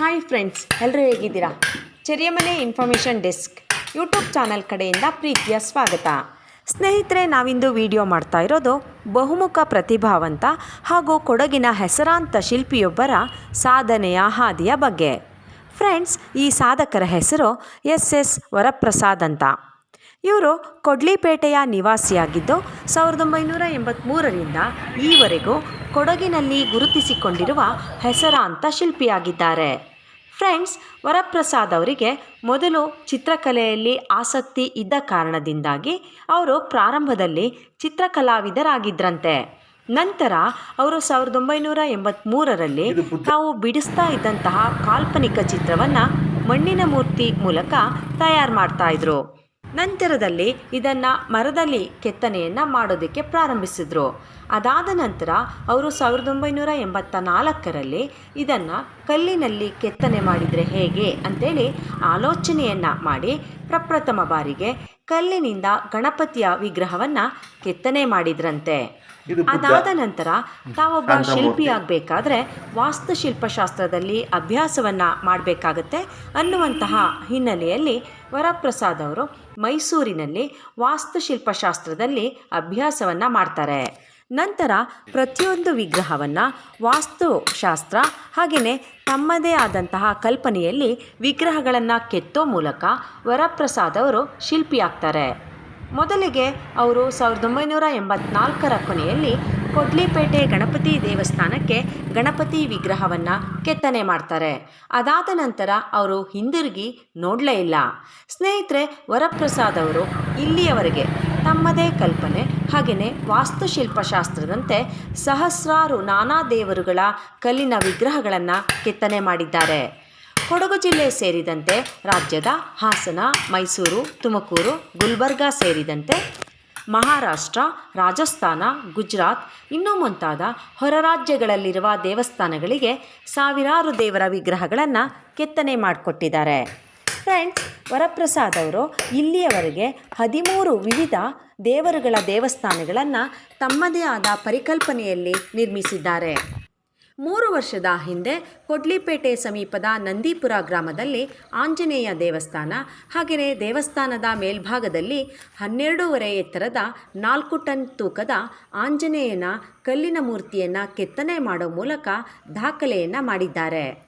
Hi friends ಎಲ್ಲರೂ ಹೇಗಿದ್ದೀರಾ? Cheriyamane information desk YouTube channel ಕಡೆಯಿಂದ ಪ್ರೀತಿಯ ಸ್ವಾಗತ. ಸ್ನೇಹಿತರೆ, ನಾವಿಂದು ವಿಡಿಯೋ ಮಾಡ್ತಾ ಇರೋದು ಬಹುಮುಖ ಪ್ರತಿಭಾವಂತ ಹಾಗೂ ಕೊಡಗಿನ ಹೆಸರಾಂತ ಶಿಲ್ಪಿಯೊಬ್ಬರ ಸಾಧನೆಯ ಹಾದಿಯ ಬಗ್ಗೆ. ಫ್ರೆಂಡ್ಸ್ ಈ ಸಾಧಕರ ಹೆಸರು ಎಸ್ ಎಸ್ ವರಪ್ರಸಾದ್ ಅಂತ. ಇವರು ಕೊಡ್ಲಿಪೇಟೆಯ ನಿವಾಸಿಯಾಗಿದ್ದು ಸಾವಿರದ ಒಂಬೈನೂರ ಎಂಬತ್ತ್ಮೂರರಿಂದ ಈವರೆಗೂ ಕೊಡಗಿನಲ್ಲಿ ಗುರುತಿಸಿಕೊಂಡಿರುವ ಹೆಸರಾಂತ ಶಿಲ್ಪಿಯಾಗಿದ್ದಾರೆ. ಫ್ರೆಂಡ್ಸ್ ವರಪ್ರಸಾದ್ ಅವರಿಗೆ ಮೊದಲು ಚಿತ್ರಕಲೆಯಲ್ಲಿ ಆಸಕ್ತಿ ಇದ್ದ ಕಾರಣದಿಂದಾಗಿ ಅವರು ಪ್ರಾರಂಭದಲ್ಲಿ ಚಿತ್ರಕಲಾವಿದರಾಗಿದ್ದರಂತೆ ನಂತರ ಅವರು ಸಾವಿರದ ಒಂಬೈನೂರ ಎಂಬತ್ತ್ಮೂರರಲ್ಲಿ ತಾವು ಬಿಡಿಸ್ತಾ ಇದ್ದಂತಹ ಕಾಲ್ಪನಿಕ ಚಿತ್ರವನ್ನು ಮಣ್ಣಿನ ಮೂರ್ತಿ ಮೂಲಕ ತಯಾರು ಮಾಡ್ತಾ ಇದ್ರು. ನಂತರದಲ್ಲಿ ಇದನ್ನು ಮರದಲ್ಲಿ ಕೆತ್ತನೆಯನ್ನು ಮಾಡೋದಕ್ಕೆ ಪ್ರಾರಂಭಿಸಿದರು. ಅದಾದ ನಂತರ ಅವರು ಸಾವಿರದ ಒಂಬೈನೂರ ಎಂಬತ್ತ ನಾಲ್ಕರಲ್ಲಿ ಇದನ್ನು ಕಲ್ಲಿನಲ್ಲಿ ಕೆತ್ತನೆ ಮಾಡಿದರೆ ಹೇಗೆ ಅಂತೇಳಿ ಆಲೋಚನೆಯನ್ನು ಮಾಡಿ ಪ್ರಪ್ರಥಮ ಬಾರಿಗೆ ಕಲ್ಲಿನಿಂದ ಗಣಪತಿಯ ವಿಗ್ರಹವನ್ನು ಕೆತ್ತನೆ ಮಾಡಿದ್ರಂತೆ. ಅದಾದ ನಂತರ ತಾವೊಬ್ಬ ಶಿಲ್ಪಿಯಾಗಬೇಕಾದ್ರೆ ವಾಸ್ತುಶಿಲ್ಪಶಾಸ್ತ್ರದಲ್ಲಿ ಅಭ್ಯಾಸವನ್ನು ಮಾಡಬೇಕಾಗತ್ತೆ. ಅನ್ನುವಂತಹ ಹಿನ್ನೆಲೆಯಲ್ಲಿ ವರಪ್ರಸಾದ್ ಅವರು ಮೈಸೂರಿನಲ್ಲಿ ವಾಸ್ತುಶಿಲ್ಪಶಾಸ್ತ್ರದಲ್ಲಿ ಅಭ್ಯಾಸವನ್ನು ಮಾಡ್ತಾರೆ. ನಂತರ ಪ್ರತಿಯೊಂದು ವಿಗ್ರಹವನ್ನು ವಾಸ್ತುಶಾಸ್ತ್ರ ಹಾಗೆಯೇ ತಮ್ಮದೇ ಆದಂತಹ ಕಲ್ಪನೆಯಲ್ಲಿ ವಿಗ್ರಹಗಳನ್ನು ಕೆತ್ತೋ ಮೂಲಕ ವರಪ್ರಸಾದ್ ಅವರು ಶಿಲ್ಪಿಯಾಗ್ತಾರೆ. ಮೊದಲಿಗೆ ಅವರು ಸಾವಿರದ ಒಂಬೈನೂರ ಎಂಬತ್ನಾಲ್ಕರ ಕೊನೆಯಲ್ಲಿ ಕೊಡ್ಲಿಪೇಟೆ ಗಣಪತಿ ದೇವಸ್ಥಾನಕ್ಕೆ ಗಣಪತಿ ವಿಗ್ರಹವನ್ನು ಕೆತ್ತನೆ ಮಾಡ್ತಾರೆ. ಅದಾದ ನಂತರ ಅವರು ಹಿಂದಿರುಗಿ ನೋಡಲೇ ಇಲ್ಲ. ಸ್ನೇಹಿತರೆ, ವರಪ್ರಸಾದ್ ಅವರು ಇಲ್ಲಿಯವರೆಗೆ ತಮ್ಮದೇ ಕಲ್ಪನೆ ಹಾಗೆಯೇ ವಾಸ್ತುಶಿಲ್ಪಶಾಸ್ತ್ರದಂತೆ ಸಹಸ್ರಾರು ನಾನಾ ದೇವರುಗಳ ಕಲ್ಲಿನ ವಿಗ್ರಹಗಳನ್ನು ಕೆತ್ತನೆ ಮಾಡಿದ್ದಾರೆ. ಕೊಡಗು ಜಿಲ್ಲೆ ಸೇರಿದಂತೆ ರಾಜ್ಯದ ಹಾಸನ, ಮೈಸೂರು, ತುಮಕೂರು, ಗುಲ್ಬರ್ಗ ಸೇರಿದಂತೆ ಮಹಾರಾಷ್ಟ್ರ, ರಾಜಸ್ಥಾನ, ಗುಜರಾತ್, ಇನ್ನೂ ಮುಂತಾದ ಹೊರ ರಾಜ್ಯಗಳಲ್ಲಿರುವ ದೇವಸ್ಥಾನಗಳಿಗೆ ಸಾವಿರಾರು ದೇವರ ವಿಗ್ರಹಗಳನ್ನು ಕೆತ್ತನೆ ಮಾಡಿಕೊಟ್ಟಿದ್ದಾರೆ. ಫ್ರೆಂಡ್ಸ್ ವರಪ್ರಸಾದ್ ಅವರು ಇಲ್ಲಿಯವರೆಗೆ ಹದಿಮೂರು ವಿವಿಧ ದೇವರುಗಳ ದೇವಸ್ಥಾನಗಳನ್ನು ತಮ್ಮದೇ ಆದ ಪರಿಕಲ್ಪನೆಯಲ್ಲಿ ನಿರ್ಮಿಸಿದ್ದಾರೆ. ಮೂರು ವರ್ಷದ ಹಿಂದೆ ಕೊಡ್ಲಿಪೇಟೆ ಸಮೀಪದ ನಂದೀಪುರ ಗ್ರಾಮದಲ್ಲಿ ಆಂಜನೇಯ ದೇವಸ್ಥಾನ, ಹಾಗೆಯೇ ದೇವಸ್ಥಾನದ ಮೇಲ್ಭಾಗದಲ್ಲಿ ಹನ್ನೆರಡೂವರೆ ಎತ್ತರದ ನಾಲ್ಕು ಟನ್ ತೂಕದ ಆಂಜನೇಯನ ಕಲ್ಲಿನ ಮೂರ್ತಿಯನ್ನು ಕೆತ್ತನೆ ಮಾಡೋ ಮೂಲಕ ದಾಖಲೆಯನ್ನು ಮಾಡಿದ್ದಾರೆ.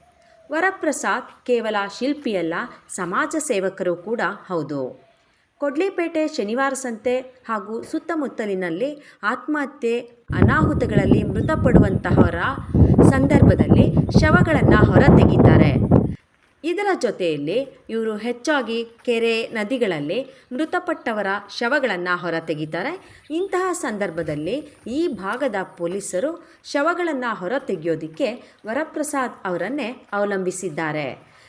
ವರಪ್ರಸಾದ್ ಕೇವಲ ಶಿಲ್ಪಿಯಲ್ಲ, ಸಮಾಜ ಸೇವಕರು ಕೂಡ ಹೌದು. ಕೊಡ್ಲಿಪೇಟೆ ಶನಿವಾರ ಸಂತೆ ಹಾಗೂ ಸುತ್ತಮುತ್ತಲಿನಲ್ಲಿ ಆತ್ಮಹತ್ಯೆ, ಅನಾಹುತಗಳಲ್ಲಿ ಮೃತಪಡುವಂತಹವರ ಸಂದರ್ಭದಲ್ಲಿ ಶವಗಳನ್ನು ಹೊರತೆಗಿತಾರೆ ಇದರ ಜೊತೆಯಲ್ಲಿ ಇವರು ಹೆಚ್ಚಾಗಿ ಕೆರೆ ನದಿಗಳಲ್ಲಿ ಮೃತಪಟ್ಟವರ ಶವಗಳನ್ನು ಹೊರತೆಗಿತಾರೆ ಇಂತಹ ಸಂದರ್ಭದಲ್ಲಿ ಈ ಭಾಗದ ಪೊಲೀಸರು ಶವಗಳನ್ನು ಹೊರತೆಗೆಯೋದಕ್ಕೆ ವರಪ್ರಸಾದ್ ಅವರನ್ನೇ ಅವಲಂಬಿಸಿದ್ದಾರೆ.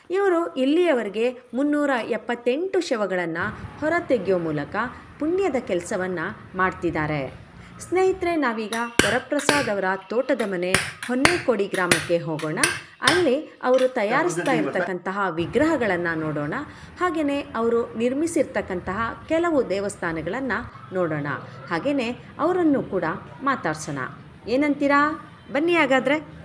ಇವರು ಇಲ್ಲಿಯವರೆಗೆ ಮುನ್ನೂರ ಎಪ್ಪತ್ತೆಂಟು ಶವಗಳನ್ನು ಹೊರತೆಗೆಯೋ ಮೂಲಕ ಪುಣ್ಯದ ಕೆಲಸವನ್ನು ಮಾಡ್ತಿದ್ದಾರೆ. ಸ್ನೇಹಿತರೆ, ನಾವೀಗ ವರಪ್ರಸಾದ್ ಅವರ ತೋಟದ ಮನೆ ಹೊನ್ನೇಕೋಡಿ ಗ್ರಾಮಕ್ಕೆ ಹೋಗೋಣ. ಅಲ್ಲಿ ಅವರು ತಯಾರಿಸ್ತಾ ಇರ್ತಕ್ಕಂತಹ ವಿಗ್ರಹಗಳನ್ನು ನೋಡೋಣ. ಹಾಗೆಯೇ ಅವರು ನಿರ್ಮಿಸಿರ್ತಕ್ಕಂತಹ ಕೆಲವು ದೇವಸ್ಥಾನಗಳನ್ನು ನೋಡೋಣ. ಹಾಗೆಯೇ ಅವರನ್ನು ಕೂಡ ಮಾತಾಡ್ಸೋಣ. ಏನಂತೀರಾ? ಬನ್ನಿ ಹಾಗಾದರೆ.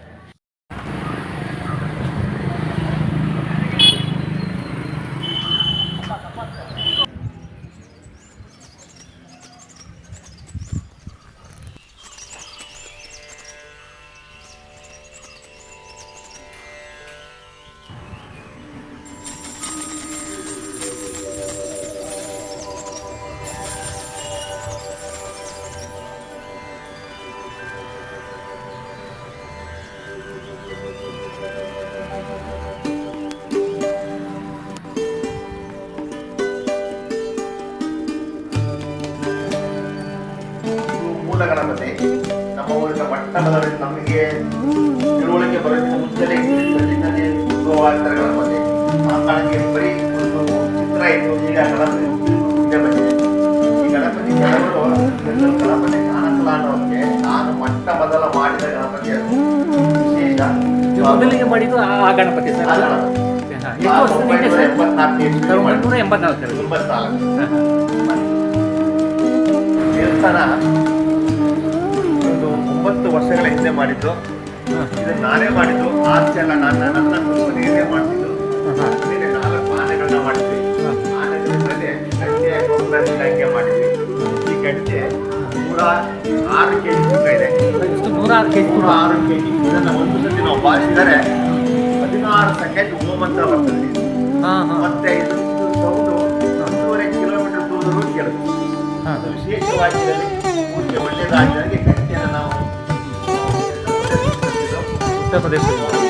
ಮೊದಲಿಗೆ ಮಾಡಿದ್ದು ಆ ಗಣಪತಿ ಸರ್. ಎಷ್ಟು ವರ್ಷದ ಹಿಂದೆ ಒಂಬೈನೂರ ಸರ್? ಒಂಬೈನೂರ ಎಂಬತ್ನಾಲ್ಕು ಹಾ. ದೇವಸ್ಥಾನ ಒಂದು ಒಂಬತ್ತು ವರ್ಷಗಳ ಹಿಂದೆ ಮಾಡಿದ್ದು. ಇದನ್ನ ನಾನೇ ಮಾಡಿದ್ದು. ಆರ್ಚೆ ಎಲ್ಲ ನಾನು ನನ್ನ ನೀನೇ ಮಾಡ್ತಿದ್ದು. ಬೇರೆ ನಾಲ್ಕು ಆನೆಗಳನ್ನ ಮಾಡಿದ್ವಿ. ಆನೆಗಳ ಮೇಲೆ ಗಂಟೆ ಗೊಂಬೆ ಹಂಗೆ ಮಾಡಿದ್ವಿ. ಈ ಗಂಟೆ ನೂರ ಆರು ಕೆ ಜಿ ತೂಕ ಇದೆ. ನೂರಾರು ಕೆ ಜಿ ನೂರ ಆರು ಕೆ ಜಿ ಇದನ್ನ ಒಂದು ಸತಿ ನಾವು ಬಾರಿಸಿದರೆ ಹದಿನಾರು ಸೆಕೆಂಡ್ ಹೋಮಂತ ಬರ್ತದೆ. ಹಾಂ ಹಾಂ. ಮತ್ತೆ ಇದು ಸೌಂಡು ಒಂದೂವರೆ ಕಿಲೋಮೀಟರ್ ದೂರದವರೆಗೂ ಕೇಳುತ್ತೆ. ಅದು ವಿಶೇಷವಾಗಿ ಪೂಜೆ ಒಳ್ಳೆಯದಾಗಿ ಗಂಟೆಯನ್ನು ನಾವು ಉತ್ತರ ಪ್ರದೇಶದಲ್ಲಿ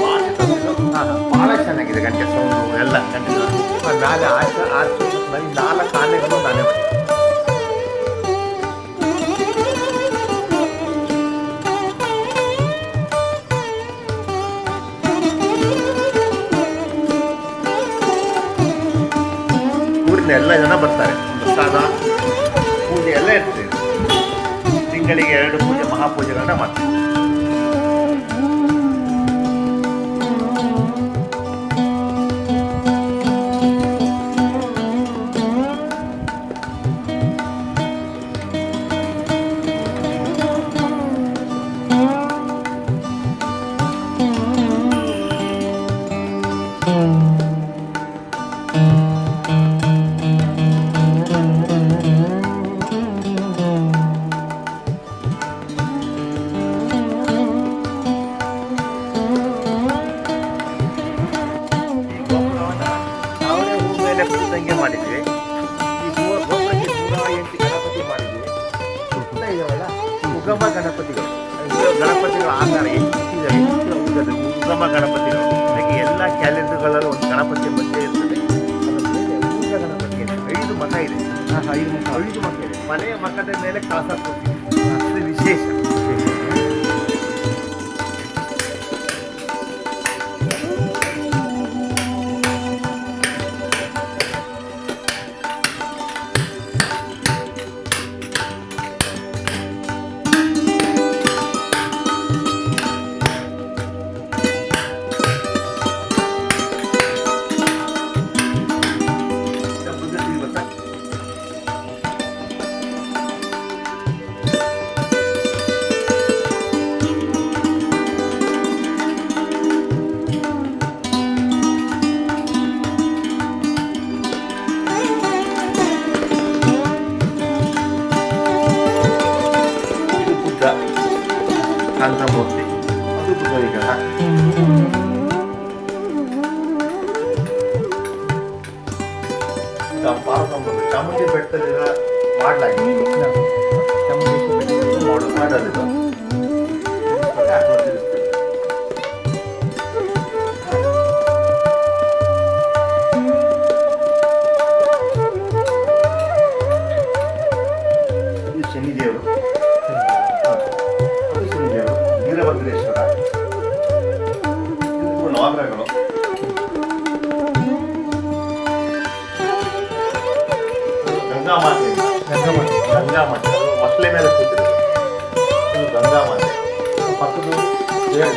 ಬಹಳ ಚೆನ್ನಾಗಿದೆ ಗಂಟೆ ಸೌಂಡು ಎಲ್ಲ. ಗಂಟೆ ಮೇಲೆ ಆಚೆ ಆಚೆ ಬರೀ ನಾಲ್ಕು ಆನೆಗಳು ನಾನೇ ಊರಿನ ಎಲ್ಲ ಜನ ಬರ್ತಾರೆ. ಪ್ರಸಾದ ಪೂಜೆ ಎಲ್ಲ ಇರ್ತೀವಿ. ತಿಂಗಳಿಗೆ ಎರಡು ಪೂಜೆ ಮಹಾಪೂಜೆಗಳನ್ನ ಮಾಡ್ತೀವಿ. ಕೂತಂಗೆ ಮಾಡಿದ್ವಿ. ಈ ಹೂ ಗೋಪುರಕ್ಕೆ ನೂರ ಎಂಟು ಗಣಪತಿ ಮಾಡಿದ್ವಿ. ಸುತ್ತ ಇದಾವಲ್ಲ? ಉಗಮ ಗಣಪತಿಗಳು. ಗಣಪತಿಗಳ ಆಕಾರ ಹೆಚ್ಚಿದೆ ಉಗಮ ಗಣಪತಿಗಳು. ಹಾಗೆ ಎಲ್ಲ ಕ್ಯಾಲೆಂಡರ್ಗಳಲ್ಲೂ ಒಂದು ಗಣಪತಿ ಮಧ್ಯೆ ಇರ್ತದೆ. ಗಣಪತಿ. ಐದು ಮಗ ಇದೆ. ಐದು ಮುಖ ಐದು ಮಖ ಇದೆ. ಮನೆಯ ಮಕ್ಕದ ಮೇಲೆ ಕಾಸ ಅದು ವಿಶೇಷ. ಕಾಂತಮೂರ್ತಿ ಅದು ಬುದ್ಧ ವಿಗ್ರಹ ಇದು ಪಾರ್ವತಮ್ಮ ಚಾಮುಂಡಿ ಬೆಟ್ಟದಲ್ಲಿ ಮಾಡಲಾಗಿದೆ ಮಾಡು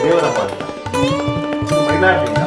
ದೇವರ ಮಾತೆ ಇದು ಮೈಲಾರಲಿಂಗ ಮೈಲಾರಲಿಂಗ.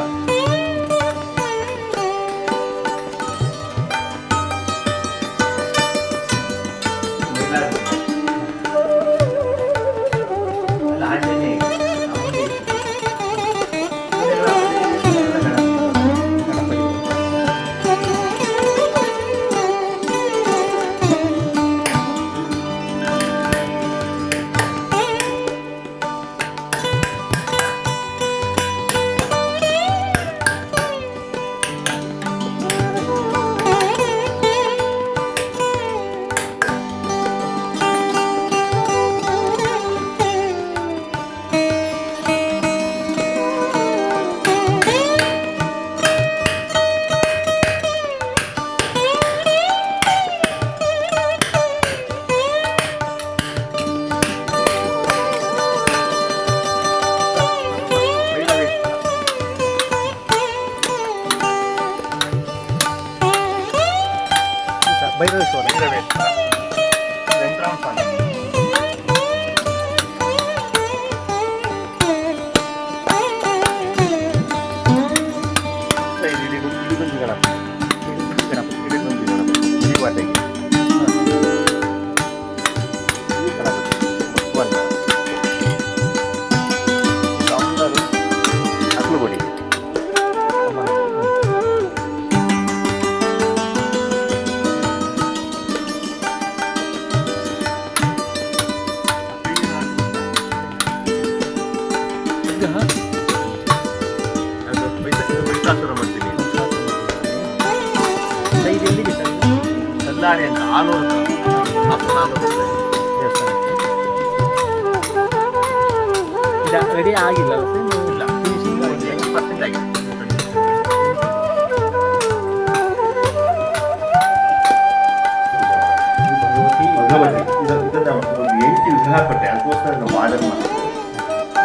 ಅದಕ್ಕೋಸ್ಕರ ನಾವು ಆರ್ಡರ್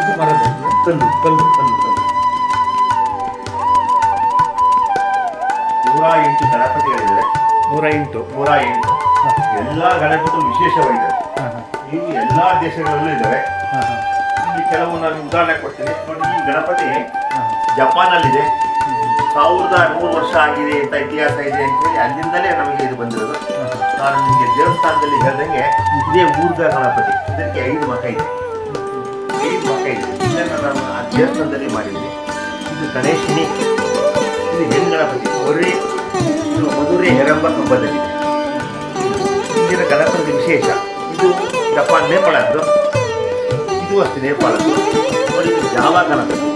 ಇದು ಮರದ ಕಲ್ಲು ಕಲ್ಲು ಕಲ್ಲು ಕಲ್ಲು ನೂರ ಎಂಟು ಗಣಪತಿಗಳಿವೆ ನೂರ ಎಂಟು ನೂರ ಎಂಟು ಎಲ್ಲ ಗಣಪತಿ ವಿಶೇಷವಾಗಿದೆ ಇಲ್ಲಿ ಇವು ಎಲ್ಲ ದೇಶಗಳಲ್ಲೂ ಇದ್ದಾವೆ ಇಲ್ಲಿ ಕೆಲವು ನಾನು ಉದಾಹರಣೆ ಕೊಡ್ತೀನಿ. ನೋಡಿ ಈ ಗಣಪತಿ ಜಪಾನಲ್ಲಿದೆ. ಸಾವಿರದ ನೂರು ವರ್ಷ ಆಗಿದೆ ಅಂತ ಇತಿಹಾಸ ಇದೆ ಅಂತೇಳಿ ಅಲ್ಲಿಂದಲೇ ನಮಗೆ ಇದು ಬಂದಿರೋದು. ನಾನು ನಿಮಗೆ ದೇವಸ್ಥಾನದಲ್ಲಿ ಹೇಳ್ದಂಗೆ ಇದೇ ಊರ್ಗ ಗಣಪತಿ. ಇದಕ್ಕೆ ಐದು ಮಕ ಇದೆ. ಐದು ಮಕ ಇದೆ. ಇದನ್ನು ನಾನು ಆ ದೇವಸ್ಥಾನದಲ್ಲಿ ಮಾಡಿದ್ದೀನಿ ಇದು ಗಣೇಶಿನಿ. ಇದು ಹೆಣ್ಣು ಗಣಪತಿ. ಮದುವೆ ಇದು ಮಧುರೆ ಹೆರಂಬ ಕಂಬದಲ್ಲಿದೆ ಇಂದಿನ ಗಣಪತಿ ವಿಶೇಷ. ಇದು ಜಪಾನ್ ನೇಪಾಳದ್ದು ಇದು ಅಷ್ಟೇ ನೇಪಾಳದ್ದು ಇದು ಜಾವಾ ಗಣಪತಿ.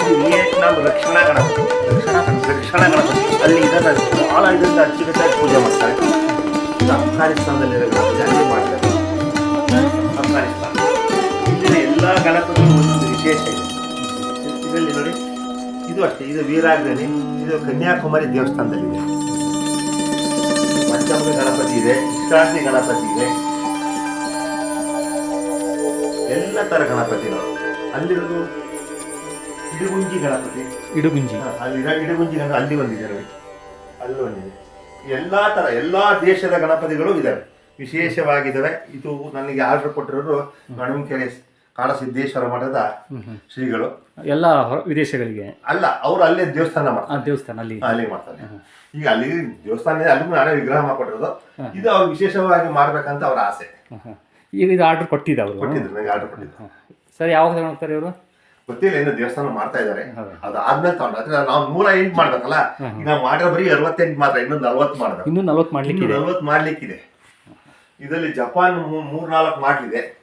ಇದು ವಿಯೆಟ್ನಾಂ ರಕ್ಷಣಾ ಗಣಪತಿ. ರಕ್ಷಣಾ ರಕ್ಷಣಾ ಗಣಪತಿ. ಅಲ್ಲಿ ಇದನ್ನು ಭಾಳ ಇದರಿಂದ ಅಚ್ಚುಕಟ್ಟಾಗಿ ಪೂಜೆ ಮಾಡ್ತಾರೆ. ಅಫ್ಘಾನಿಸ್ತಾನದಲ್ಲಿರೋ ಅಲ್ಲಿ ಮಾಡ್ತಾರೆ. ಅಫ್ಘಾನಿಸ್ತಾನ. ಇಲ್ಲಿನ ಎಲ್ಲ ಗಣಪತಿಗಳು ಒಂದೊಂದು ವಿಶೇಷ ಇದೆ. ಇದರಲ್ಲಿ ನೋಡಿ ಇದು ಅಷ್ಟೇ ಇದು ವೀರಾಗ್ರಣಿ ಇದು ಕನ್ಯಾಕುಮಾರಿ ದೇವಸ್ಥಾನದಲ್ಲಿದೆ. ಪಂಚಮುಖ ಗಣಪತಿ ಇದೆ ವಿಶ್ರಾಂತಿ ಗಣಪತಿ ಇದೆ. ಎಲ್ಲ ಥರ ಗಣಪತಿಗಳು. ಅಲ್ಲಿರೋದು ಇಡುಗುಂಜಿ ಗಣಪತಿ. ಇಡುಗುಂಜಿ. ಅಲ್ಲಿ ಇಡುಗುಂಜಿ ಗಣಪತಿ ಅಲ್ಲಿ ಒಂದಿದೆ ನೋಡಿ. ಅಲ್ಲಿ ಒಂದಿದೆ. ಎಲ್ಲಾ ತರ ಎಲ್ಲಾ ದೇಶದ ಗಣಪತಿಗಳು ಇದ್ದಾವೆ ವಿಶೇಷವಾಗಿದ್ದಾವೆ ಇದು ನನಗೆ ಆರ್ಡರ್ ಕೊಟ್ಟಿರೋರು ಗಣಮಕೆರೆ ಕಾಳಸಿದ್ದೇಶ್ವರ ಮಠದ ಶ್ರೀಗಳು. ಎಲ್ಲ ವಿದೇಶಗಳಿಗೆ? ಅಲ್ಲ ಅವರು ಅಲ್ಲೇ ದೇವಸ್ಥಾನ ಮಾಡ್ತಾರೆ. ದೇವಸ್ಥಾನ ಅಲ್ಲಿ. ಅಲ್ಲಿ ಮಾಡ್ತಾರೆ. ಈಗ ಅಲ್ಲಿ ದೇವಸ್ಥಾನ ಇದೆ ಅಲ್ಲಿಗೂ ನಾನೇ ವಿಗ್ರಹ ಮಾಡಿಕೊಟ್ಟಿರೋದು. ಇದು ಅವ್ರು ವಿಶೇಷವಾಗಿ ಮಾಡ್ಬೇಕಂತ ಅವ್ರ ಆಸೆ. ಈಗ ಇದು ಆರ್ಡರ್ ಕೊಟ್ಟಿದ್ದ ಅವರು? ಕೊಟ್ಟಿದ್ರು ನನಗೆ ಆರ್ಡರ್ ಕೊಟ್ಟಿದ್ದು. ಸರ್ ಯಾವಾಗ ತಗೊಂಡೋಗ್ತಾರೆ ಇವರು? ಗೊತ್ತಿಲ್ಲ ಇನ್ನು ದೇವಸ್ಥಾನ ಮಾಡ್ತಾ ಇದ್ದಾರೆ. ಅದು ಆದ್ಮೇಲೆ ತಗೊಂಡ್ರೆ ನಾವು ನೂರ ಎಂಟು ಮಾಡ್ಬೇಕಲ್ಲ? ಈಗ ನಾವು ಮಾಡಿರೋ ಬರೀ ಅರವತ್ತೆಂಟು ಮಾತ್ರ ಇನ್ನೊಂದು ನಲ್ವತ್ತು ಮಾಡ್ಬೇಕು. ಇನ್ನೂ ನಲ್ವತ್ತು ಮಾಡ್ಲಿಕ್ಕೆ ನಲ್ವತ್ತು ಮಾಡ್ಲಿಕ್ಕಿದೆ. ಇದರಲ್ಲಿ ಜಪಾನ್ ಮೂರ್ ನಾಲ್ಕು ಮಾಡ್ಲಿದೆ.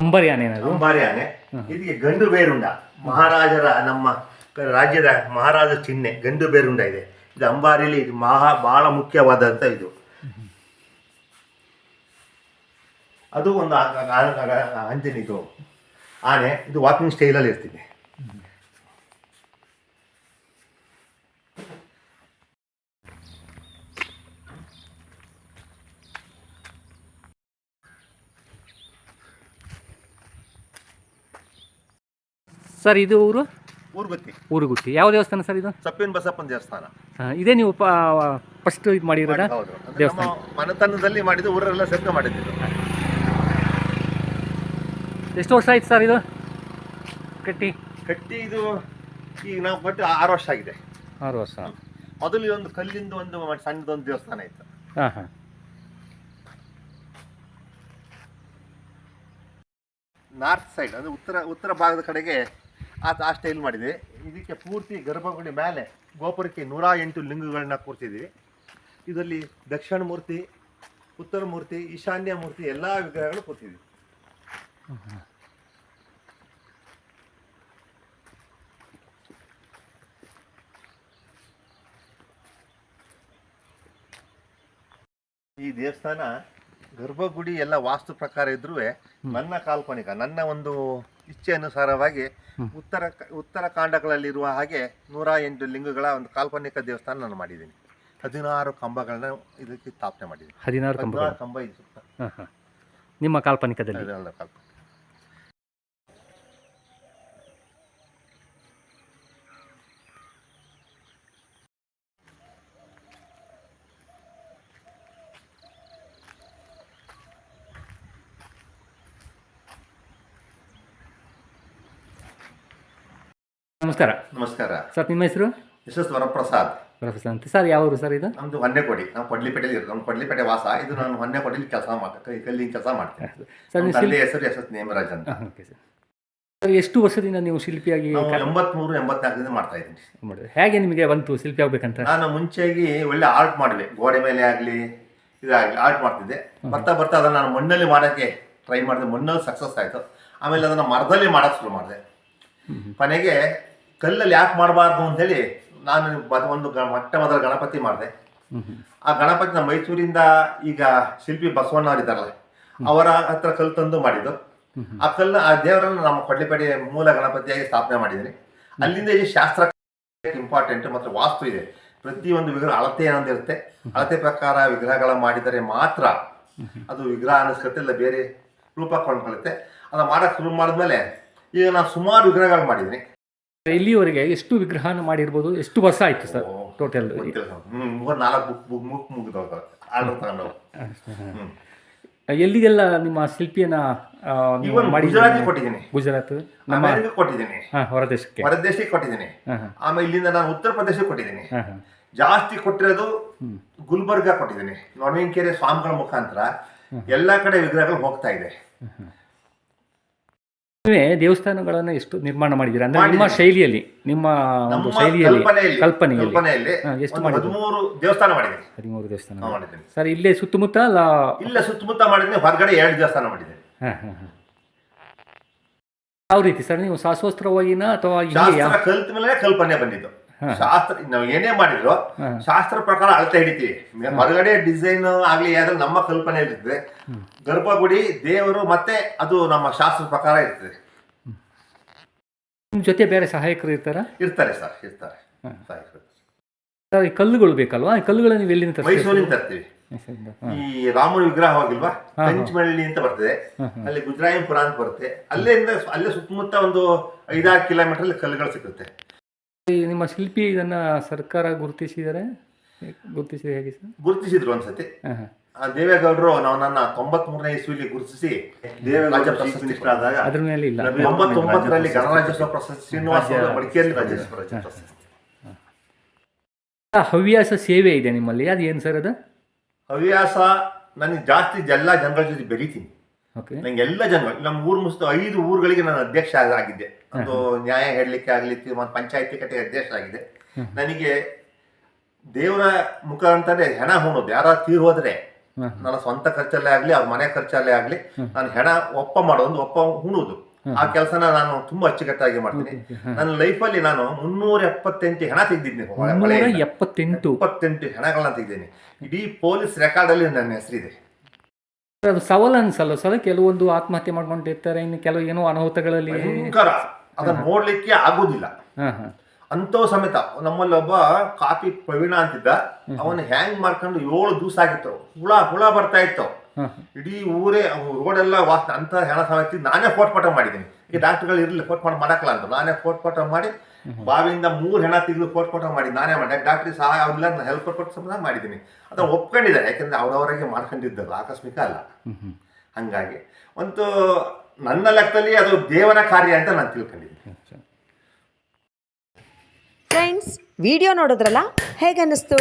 ಅಂಬಾರಿ ಆನೆ ಅಂಬಾರಿ ಆನೆ ಇದಕ್ಕೆ ಗಂಡು ಬೇರುಂಡ. ಮಹಾರಾಜರ ನಮ್ಮ ರಾಜ್ಯದ ಮಹಾರಾಜ ಚಿಹ್ನೆ ಗಂಡು ಬೇರುಂಡ ಇದೆ. ಇದು ಅಂಬಾರಿಲಿ ಇದು ಮಹಾ ಬಹಳ ಮುಖ್ಯವಾದಂತ ಇದು. ಅದು ಒಂದು ಆ- ಆನೆ ಇದು ವಾಕಿಂಗ್ ಸ್ಟೈಲಲ್ಲಿ ಇರ್ತೀನಿ. ಸರ್ ಇದು ಊರು? ಊರುಗುತ್ತಿ. ಊರುಗುತ್ತಿ. ಯಾವ ದೇವಸ್ಥಾನ ಸರ್ ಇದು? ಸಪ್ಪಿನ ಬಸಪ್ಪನ ದೇವಸ್ಥಾನ. ಇದೇ ನೀವು ಫಸ್ಟ್ ಇದು ಮಾಡಿರೋದ? ಹೌದು ಅಂದ್ರೆ ನಮ್ಮ ದೇವಸ್ಥಾನ. ಮನೆತನದಲ್ಲಿ ಮಾಡಿದ್ದು ಊರೆಲ್ಲ ಸೇರ್ಕೊಂಡು ಮಾಡಿದ್ದು ಎಷ್ಟು ವರ್ಷ ಆಯ್ತು ಸರ್ ಇದು? ಕಟ್ಟಿ. ಕಟ್ಟಿ ಇದು ಈಗ ನಾವು ಬಟ್ಟೆ ಆರು ವರ್ಷ ಆಗಿದೆ. ಆರು ವರ್ಷ. ಮೊದಲು ಒಂದು ಕಲ್ಲಿಂದ ಒಂದು ಸಣ್ಣದೊಂದು ದೇವಸ್ಥಾನ ಇತ್ತು. ಹಾಂ ಹಾಂ. ನಾರ್ತ್ ಸೈಡ್ ಅಂದರೆ ಉತ್ತರ ಉತ್ತರ ಭಾಗದ ಕಡೆಗೆ ಆತ ಆ ಸ್ಟೈಲ್ ಮಾಡಿದೆ. ಇದಕ್ಕೆ ಪೂರ್ತಿ ಗರ್ಭಗುಡಿ ಮೇಲೆ ಗೋಪುರಕ್ಕೆ ನೂರ ಎಂಟು ಲಿಂಗಗಳನ್ನ ಕೂರ್ತಿದ್ದೀವಿ ಇದರಲ್ಲಿ ದಕ್ಷಿಣ ಮೂರ್ತಿ ಉತ್ತರ ಮೂರ್ತಿ ಈಶಾನ್ಯ ಮೂರ್ತಿ ಎಲ್ಲ ವಿಗ್ರಹಗಳು ಕೂರ್ತಿದ್ವಿ ಈ ದೇವಸ್ಥಾನ ಗರ್ಭಗುಡಿ ಎಲ್ಲ ವಾಸ್ತು ಪ್ರಕಾರ ಇದ್ರೂ ನನ್ನ ಕಾಲ್ಪನಿಕ ನನ್ನ ಒಂದು ಇಚ್ಛೆ ಅನುಸಾರವಾಗಿ ಉತ್ತರ ಉತ್ತರ ಕಾಂಡಗಳಲ್ಲಿರುವ ಹಾಗೆ ನೂರ ಎಂಟು ಲಿಂಗಗಳ ಒಂದು ಕಾಲ್ಪನಿಕ ದೇವಸ್ಥಾನ ನಾನು ಮಾಡಿದ್ದೀನಿ. ಹದಿನಾರು ಕಂಬಗಳನ್ನ ಇದಕ್ಕೆ ಸ್ಥಾಪನೆ ಮಾಡಿದ್ದೀನಿ. ಹದಿನಾರು ಕಂಬ ಇದೆ. ಸುತ್ತ ನಿಮ್ಮ ಕಾಲ್ಪನಿಕದಲ್ಲಿ? ಕಾಲ್ಪನಿಕ. ನಮಸ್ಕಾರ. ನಮಸ್ಕಾರ. ಸರ್ ನಿಮ್ಮ ಹೆಸರು? ಯಶಸ್ ಎಸ್ ವರಪ್ರಸಾದ್. ಪ್ರೊಫೆಸರ್ ಅಂತ ಸರ್ ಯಾವ ಊರು ಸರ್ ಇದು? ನಮ್ದು ಹೊನ್ನೆಕೋಡಿ. ನಾವು ಕೊಡ್ಲಿಪೇಟೆಯಲ್ಲಿ ಇರೋದು. ನಮ್ಮ ಕೊಡ್ಲಿಪೇಟೆ ವಾಸ. ಇದು ನಾನು ಹೊನ್ನೆಕೋಟೆಲಿ ಕೆಲಸ ಮಾಡ್ತೇನೆ ಕಲ್ಲಿ ಕೆಲಸ ಮಾಡ್ತೇನೆ. ಸರ್ ನೀವು ಹೆಸರು ಯಶಸ್ ನೇಮರಾಜ್ ಅಂತ. Okay sir. ಸರ್ ಎಷ್ಟು ವರ್ಷದಿಂದ ನೀವು ಶಿಲ್ಪಿಯಾಗಿ ನಾವು ಎಂಬತ್ಮೂರು ಎಂಬತ್ನಾಲ್ಕರಿಂದ ಮಾಡ್ತಾ ಇದ್ದೀನಿ. ಮಾಡಿದ್ರಿ ಹೇಗೆ ನಿಮಗೆ ಬಂತು ಶಿಲ್ಪಿ ಆಗ್ಬೇಕಂತ? ನಾನು ಮುಂಚೆಗೆ ಒಳ್ಳೆ ಆರ್ಟ್ ಮಾಡಿದೆ. ಗೋಡೆ ಮೇಲೆ ಆಗಲಿ ಇದಾಗಲಿ ಆರ್ಟ್ ಮಾಡ್ತಿದ್ದೆ. ಬರ್ತಾ ಬರ್ತಾ ಅದನ್ನು ನಾನು ಮಣ್ಣಲ್ಲಿ ಮಾಡೋಕ್ಕೆ ಟ್ರೈ ಮಾಡಿದೆ. ಮಣ್ಣಲ್ಲಿ ಸಕ್ಸಸ್ ಆಯಿತು. ಆಮೇಲೆ ಅದನ್ನು ಮರದಲ್ಲಿ ಮಾಡೋಕ್ಕೆ ಶುರು ಮಾಡಿದೆ. ಕೊನೆಗೆ ಕಲ್ಲಲ್ಲಿ ಯಾಕೆ ಮಾಡಬಾರ್ದು ಅಂತೇಳಿ ನಾನು ಒಂದು ಮೊಟ್ಟ ಮೊದಲ ಗಣಪತಿ ಮಾಡಿದೆ. ಆ ಗಣಪತಿ ನಮ್ಮ ಮೈಸೂರಿಂದ ಈಗ ಶಿಲ್ಪಿ ಬಸವಣ್ಣ ಅವರಿದ್ದಾರಲ್ಲ ಅವರ ಹತ್ರ ಕಲ್ಲು ತಂದು ಮಾಡಿದ್ದು. ಆ ಕಲ್ಲು ಆ ದೇವರನ್ನು ನಮ್ಮ ಕೊಡ್ಲಿಪೇಟೆ ಮೂಲ ಗಣಪತಿಯಾಗಿ ಸ್ಥಾಪನೆ ಮಾಡಿದ್ದೀನಿ. ಅಲ್ಲಿಂದ ಈ ಶಾಸ್ತ್ರ ಇಂಪಾರ್ಟೆಂಟ್ ಮತ್ತು ವಾಸ್ತು ಇದೆ. ಪ್ರತಿಯೊಂದು ವಿಗ್ರಹ ಅಳತೆ ಅನ್ನೋದಿರುತ್ತೆ. ಅಳತೆ ಪ್ರಕಾರ ವಿಗ್ರಹಗಳ ಮಾಡಿದರೆ ಮಾತ್ರ ಅದು ವಿಗ್ರಹ ಅನ್ನಿಸ್ಕತ್ತೆ ಇಲ್ಲ ಬೇರೆ ರೂಪ ಕೊಂಡ್ಕೊಳ್ಳುತ್ತೆ ಅದನ್ನ ಮಾಡೋಕ್ಕೆ ಶುರು ಮಾಡಿದ್ಮೇಲೆ ಈಗ ನಾನು ಸುಮಾರು ವಿಗ್ರಹಗಳು ಮಾಡಿದ್ದೀನಿ. ಇಲ್ಲಿಯವರೆಗೆ ಎಷ್ಟು ವಿಗ್ರಹನ ಮಾಡಿರ್ಬೋದು ಎಷ್ಟು ವರ್ಷ ಆಯ್ತು ಸರ್ ಟೋಟಲ್ ಮೂರ್ ನಾಲ್ಕು ಬುಕ್ ಆರ್ಡರ್ ಎಲ್ಲಿಗೆಲ್ಲ ನಿಮ್ಮ ಶಿಲ್ಪಿಯನ್ನ ಆ, ನೀವು ಇವನ್ ಕೊಟ್ಟಿದ್ದೀನಿ. ಗುಜರಾತ್? ನಮ್ಮ ಅಮೆರಿಕ ಕೊಟ್ಟಿದ್ದೀನಿ. ಹಾಂ ಹೊರದೇಶಕ್ಕೆ. ಹೊರ ದೇಶಕ್ಕೆ ಕೊಟ್ಟಿದ್ದೀನಿ. ಹಾಂ ಹಾಂ. ಆಮೇಲೆ ಇಲ್ಲಿಂದ ನಾನು ಉತ್ತರ ಪ್ರದೇಶಕ್ಕೆ ಕೊಟ್ಟಿದ್ದೀನಿ. ಹಾಂ ಹಾಂ. ಜಾಸ್ತಿ ಕೊಟ್ಟಿರೋದು ಗುಲ್ಬರ್ಗ ಕೊಟ್ಟಿದ್ದೀನಿ. ನೊಣವಿನಕೆರೆ ಸ್ವಾಮಿಗಳ ಮುಖಾಂತರ ಎಲ್ಲಾ ಕಡೆ ವಿಗ್ರಹಗಳು ಹೋಗ್ತಾ ಇದೆ. ದೇವಸ್ಥಾನಗಳನ್ನು ಎಷ್ಟು ನಿರ್ಮಾಣ ಮಾಡಿದ್ದೀರಾ? ಅಂದ್ರೆ ನಿಮ್ಮ ಶೈಲಿಯಲ್ಲಿ ನಿಮ್ಮ ಒಂದು ಶೈಲಿಯಲ್ಲಿ ಕಲ್ಪನೆಯಲ್ಲಿ ಎಷ್ಟು ಮಾಡಿದ್ರಿ? ಹದಿಮೂರು ದೇವಸ್ಥಾನ ಮಾಡಿದ್ದೀನಿ ಹದಿಮೂರು ದೇವಸ್ಥಾನ ಮಾಡಿದ್ದೀನಿ ಸರ್ ಇಲ್ಲೇ ಸುತ್ತಮುತ್ತ ಅಲ್ಲ? ಇಲ್ಲ ಸುತ್ತಮುತ್ತ ಮಾಡಿದ್ದೀನಿ ಹೊರಗಡೆ ಎರಡು ದೇವಸ್ಥಾನ ಮಾಡಿದ್ದೀನಿ ಯಾವ ರೀತಿ ಸರ್ ನೀವು ಶಾಸ್ತ್ರೋತ್ರವಾಗಿನ ಅಥವಾ ಕಲ್ತ ಮೇಲೆ ಕಲ್ಪನೆ ಬಂದಿದ್ದು. ಶಾಸ್ತ್ರ ನಾವು ಏನೇ ಮಾಡಿದ್ರು ಶಾಸ್ತ್ರ ಪ್ರಕಾರ ಅಳತೆ ಹಿಡಿತೀವಿ. ಹೊರಗಡೆ ಡಿಸೈನ್ ಆಗ್ಲಿ ಆದ್ರೆ ನಮ್ಮ ಕಲ್ಪನೆ ಇರ್ತದೆ. ಗರ್ಭಗುಡಿ ದೇವರು ಮತ್ತೆ ಅದು ನಮ್ಮ ಶಾಸ್ತ್ರ ಪ್ರಕಾರ ಇರ್ತದೆ. ನಿಮ್ಮ ಜೊತೆ ಬೇರೆ ಸಹಾಯಕರು ಇರ್ತಾರ? ಇರ್ತಾರೆ ಸರ್ ಇರ್ತಾರೆ. ಸಹಾಯಕರು. ಸರ್ ಈ ಕಲ್ಲುಗಳು ಬೇಕಲ್ವಾ? ಈ ಕಲ್ಲುಗಳು ನೀವು ಎಲ್ಲಿಂದ ತರ್ತೀರಾ? ಮೈಸೂರಿಂದ ತರ್ತೀವಿ. ಈ ರಾಮನ ವಿಗ್ರಹ ಹೋಗಿಲ್ವಾ? ಪಂಚಮಳ್ಳಿ ಅಂತ ಬರ್ತದೆ. ಅಲ್ಲಿ ಗುಜರಾಯಂಪುರ ಅಂತ ಬರುತ್ತೆ. ಅಲ್ಲಿಂದ ಅಲ್ಲೇ ಸುತ್ತಮುತ್ತ ಒಂದು ಐದಾರು ಕಿಲೋಮೀಟರ್ ಅಲ್ಲಿ ಕಲ್ಲುಗಳು ಸಿಗುತ್ತೆ. ನಿಮ್ಮ ಶಿಲ್ಪಿ ಇದನ್ನ ಸರ್ಕಾರ ಗುರುತಿಸಿದರೆ ಗುರುತಿಸಿದ ಹೇಗೆ ಸರ್? ಗುರುತಿಸಿದ್ರು ಒಂದ್ಸತಿ. ಆ ದೇವೇಗೌಡರು ನಾವು ನನ್ನ ತೊಂಬತ್ ಮೂರನೇ ಇಸ್ವಿಲಿ ಗುರುತಿಸಿ ಪ್ರಶಸ್ತಿ ಅದ್ರ ಮೇಲೆ ಇಲ್ಲ. ತೊಂಬತ್ತೊಂಬತ್ತರಲ್ಲಿ ಗಣರಾಜ್ಯೋತ್ಸವ ಪ್ರಶಸ್ತಿ ಶ್ರೀನಿವಾಸ ಮಡಿಕೇರಿ ರಾಜ್ಯೋತ್ಸವ ಪ್ರಶಸ್ತಿ. ಹವ್ಯಾಸ ಸೇವೆ ಇದೆ ನಿಮ್ಮಲ್ಲಿ ಅದು ಏನು ಸರ್ ಅದು? ಹವ್ಯಾಸ ನನಗೆ ಜಾಸ್ತಿ ಎಲ್ಲ ಜನರ ಜೊತೆ ಬೆರೀತೀನಿ. ನಂಗೆ ಎಲ್ಲ ಜನ ನಮ್ಮ ಊರು ಮುಸ್ತು ಐದು ಊರುಗಳಿಗೆ ನಾನು ಅಧ್ಯಕ್ಷ ಆಗಿದ್ದೆ. ಒಂದು ನ್ಯಾಯ ಹೇಳಲಿಕ್ಕೆ ಆಗಲಿ ತೀರ್ಮಾನ ಪಂಚಾಯತಿ ಕಟ್ಟೆ ಅಧ್ಯಕ್ಷ ಆಗಿದೆ ನನಗೆ ದೇವರ ಮುಖಾಂತರ ಹೆಣ ಹೋಗೋದು ಯಾರ ತೀರ್ ಹೋದ್ರೆ ನನ್ನ ಸ್ವಂತ ಖರ್ಚಲ್ಲೇ ಆಗ್ಲಿ ಅವ್ರ ಮನೆ ಖರ್ಚಲ್ಲೇ ಆಗ್ಲಿ ನಾನು ಹೆಣ ಒಪ್ಪ ಮಾಡೋದು ಒಪ್ಪ ಹುಣುದು. ಆ ಕೆಲಸನ ನಾನು ತುಂಬಾ ಅಚ್ಚುಕಟ್ಟಾಗಿ ಮಾಡ್ತೀನಿ. ನನ್ನ ಲೈಫಲ್ಲಿ ನಾನು ಮುನ್ನೂರ ಎಪ್ಪತ್ತೆಂಟು ಹೆಣ ತೆಗೆದಿದ್ದೀನಿ ಎಪ್ಪತ್ತೆಂಟು. ಎಪ್ಪತ್ತೆಂಟು ಹೆಣಗಳನ್ನ ತೆಗೆದಿದ್ದೀನಿ. ಇಡೀ ಪೊಲೀಸ್ ರೆಕಾರ್ಡಲ್ಲಿ ನನ್ನ ಹೆಸರಿದೆ. ಅದು ಸವಾಲು ಅನ್ಸಲ್ಲ ಸಲ ಕೆಲವೊಂದು ಆತ್ಮಹತ್ಯೆ ಮಾಡ್ಕೊಂಡಿರ್ತಾರೆ ಇನ್ನು ಕೆಲವು ಏನೋ ಅನಾಹುತಗಳಲ್ಲಿ ಭಯಂಕರ. ಅದನ್ನ ನೋಡ್ಲಿಕ್ಕೆ ಆಗುದಿಲ್ಲ. ಅಂತ ಸಮೇತ ನಮ್ಮಲ್ಲಿ ಒಬ್ಬ ಕಾಪಿ ಪ್ರವೀಣ ಅಂತಿದ್ದ ಅವನು ಹ್ಯಾಂಗ್ ಮಾಡ್ಕೊಂಡು ಏಳು ದಿವಸ ಆಗಿತ್ತು. ಹುಳ ಹುಳ ಬರ್ತಾ ಇತ್ತು. ಇಡೀ ಊರೇ ರೋಡೆಲ್ಲ ವಾಸ ಅಂತ ಹೆಣ ಸಮೇತ ನಾನೇ ಫೋಟ್ ಪಟ ಮಾಡಿದ್ದೀನಿ. ಈಗ ಡಾಕ್ಟರ್ಗಳು ಇರಲಿಲ್ಲ ಫೋಟ್ ಮಾಡಿ ಮಾಡಕ್ಕಲ್ಲ ಅಂತ ನಾನೇ ಫೋಟ್ ಫೋಟೋ ಮಾಡಿ, ಬಾವಿಯಿಂದ ಮೂರು ಹೆಣ ತೆಗೆದು ಫೋಟ್ ಫೋಟೋ ಮಾಡಿ, ನಾನೇ ಮಾಡಿ ಡಾಕ್ಟ್ರಿಗೆ ಸಹಾಯ ಅವ್ರಿಲ್ಲ ನಾನು ಹೆಲ್ಪ್ ಕೊಟ್ಟು ಸಮೇತ ಮಾಡಿದ್ದೀನಿ. ಅದನ್ನ ಒಪ್ಕೊಂಡಿದ್ದಾರೆ. ಯಾಕಂದ್ರೆ ಅವರವರಿಗೆ ಮಾಡ್ಕೊಂಡಿದ್ದಲ್ಲ ಆಕಸ್ಮಿಕ ಅಲ್ಲ. ಹಂಗಾಗಿ. ಒಂದು ನನ್ನ ಲೆಕ್ಕದಲ್ಲಿ ಅದು ದೇವನ ಕಾರ್ಯ ಅಂತ ನಾನು ತಿಳ್ಕೊಂಡಿದ್ದೀನಿ. ಫ್ರೆಂಡ್ಸ್ ವಿಡಿಯೋ ನೋಡಿದ್ರಲ್ಲ? ಹೇಗನ್ನಿಸ್ತು?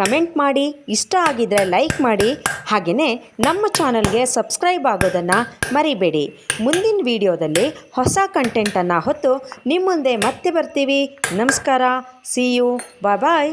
ಕಮೆಂಟ್ ಮಾಡಿ, ಇಷ್ಟ ಆಗಿದ್ರೆ ಲೈಕ್ ಮಾಡಿ ಹಾಗೆಯೇ ನಮ್ಮ ಚಾನಲ್ಗೆ ಸಬ್ಸ್ಕ್ರೈಬ್ ಆಗೋದನ್ನು ಮರಿಬೇಡಿ. ಮುಂದಿನ ವಿಡಿಯೋದಲ್ಲಿ ಹೊಸ ಕಂಟೆಂಟನ್ನು ಹೊತ್ತು ನಿಮ್ಮ ಮುಂದೆ ಮತ್ತೆ ಬರ್ತೀವಿ. ನಮಸ್ಕಾರ ಸಿ ಯು ಬಾಯ್ ಬಾಯ್